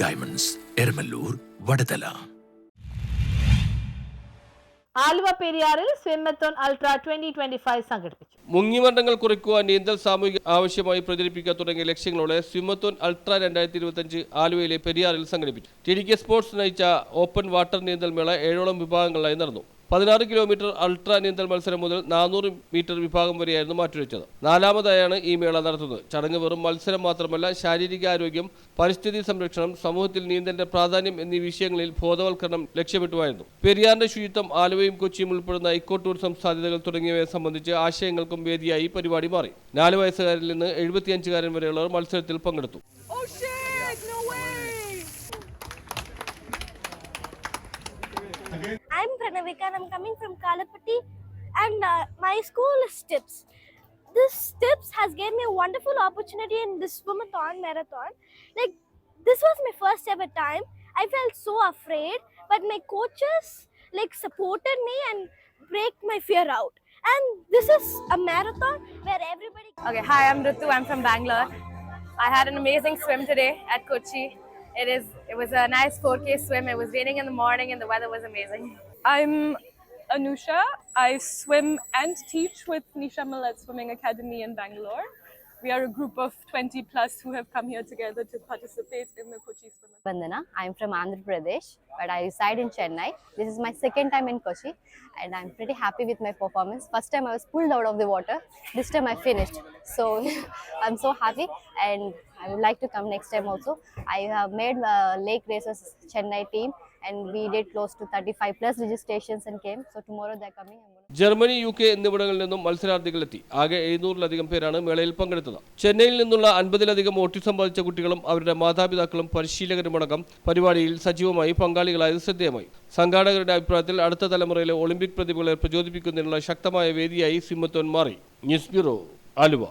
Diamonds Eramalloor Vadathala Aluva പെരിയാറിൽ swimathon ultra twenty twenty five സംഘടിപ്പിച്ചു. മുങ്ങിമരണങ്ങൾ കുറയ്ക്കുവാൻ നീന്തൽ സാമൂഹിക ആവശ്യമായി പ്രചരിപ്പിക്കുക തുടങ്ങിയ ലക്ഷ്യങ്ങളോടെ സ്വിമ്മത്തോൺ അൾട്ര രണ്ടായിരത്തി ഇരുപത്തഞ്ച് ആലുവയിലെ പെരിയാറിൽ സംഘടിപ്പിച്ചു. ടി ഡി കെ സ്പോർട്സ് നയിച്ച ഓപ്പൺ വാട്ടർ നീന്തൽ മേള ഏഴോളം വിഭാഗങ്ങളിലായി നടന്നു. പതിനാറ് കിലോമീറ്റർ അൾട്രാ നീന്തൽ മത്സരം മുതൽ നാനൂറ് മീറ്റർ വിഭാഗം വരെയായിരുന്നു മാറ്റിവെച്ചത്. നാലാമതായാണ് ഈ മേള നടത്തുന്നത്. ചടങ്ങ് വെറും മത്സരം മാത്രമല്ല ശാരീരികാരോഗ്യം പരിസ്ഥിതി സംരക്ഷണം സമൂഹത്തിൽ നീന്തലിന്റെ പ്രാധാന്യം എന്നീ വിഷയങ്ങളിൽ ബോധവൽക്കരണം ലക്ഷ്യമിട്ടുമായിരുന്നു. പെരിയാറിന്റെ ശുചിത്വം ആലുവയും കൊച്ചിയും ഉൾപ്പെടുന്ന ഇക്കോ ടൂറിസം സാധ്യതകൾ തുടങ്ങിയവയെ സംബന്ധിച്ച് ആശയങ്ങൾക്കും വേദിയായി പരിപാടി മാറി. നാല് വയസ്സുകാരിൽ നിന്ന് എഴുപത്തിയഞ്ചുകാരൻ വരെയുള്ളവർ മത്സരത്തിൽ പങ്കെടുത്തു. Oh! No way! I'm Pranavika and I'm coming from Kalapati and uh, my school is STIPS. This STIPS has given me a wonderful opportunity in this swimathon marathon. Like this was my first ever time. I felt so afraid, but my coaches like supported me and break my fear out. And this is a marathon where everybody Okay, hi, I'm Ritu. I'm from Bangalore. I had an amazing swim today at Kochi. It is. It was a nice 4K swim. It was raining in the morning and the weather was amazing. I'm Anusha. I swim and teach with Nisha Millet Swimming Academy in Bangalore. We are a group of 20 plus who have come here together to participate in the Kochi Swim. Vandana. I'm from Andhra Pradesh, but I reside in Chennai. This is my second time in Kochi, and I'm pretty happy with my performance. First time I was pulled out of the water. This time I finished, so I'm so happy, and I would like to come next time also. I have made uh, Lake Races Chennai team, and we did close to 35 plus registrations and came. So tomorrow they are coming. Germany U K എന്നിവിടങ്ങളിൽ നിന്നും മത്സരാർത്ഥികളെത്തി ആകെ എഴുന്നൂറിലധികം പേരാണ് മേളയിൽ പങ്കെടുത്തത് ചെന്നൈയിൽ നിന്നുള്ള അൻപതിലധികം autism ബാധിച്ച കുട്ടികളും അവരുടെ മാതാപിതാക്കളും പരിശീലകരുമടക്കം പരിപാടിയിൽ സജീവമായി പങ്കാളികളായത് ശ്രദ്ധേയമായി സംഘാടകരുടെ അഭിപ്രായത്തിൽ അടുത്ത തലമുറയിലെ ഒളിമ്പിക് പ്രതിഭകളെ പ്രചോദിപ്പിക്കുന്നതിനുള്ള ശക്തമായ വേദിയായി സിമ്മത്തോൻ മാറി ന്യൂസ് ബ്യൂറോ ആലുവ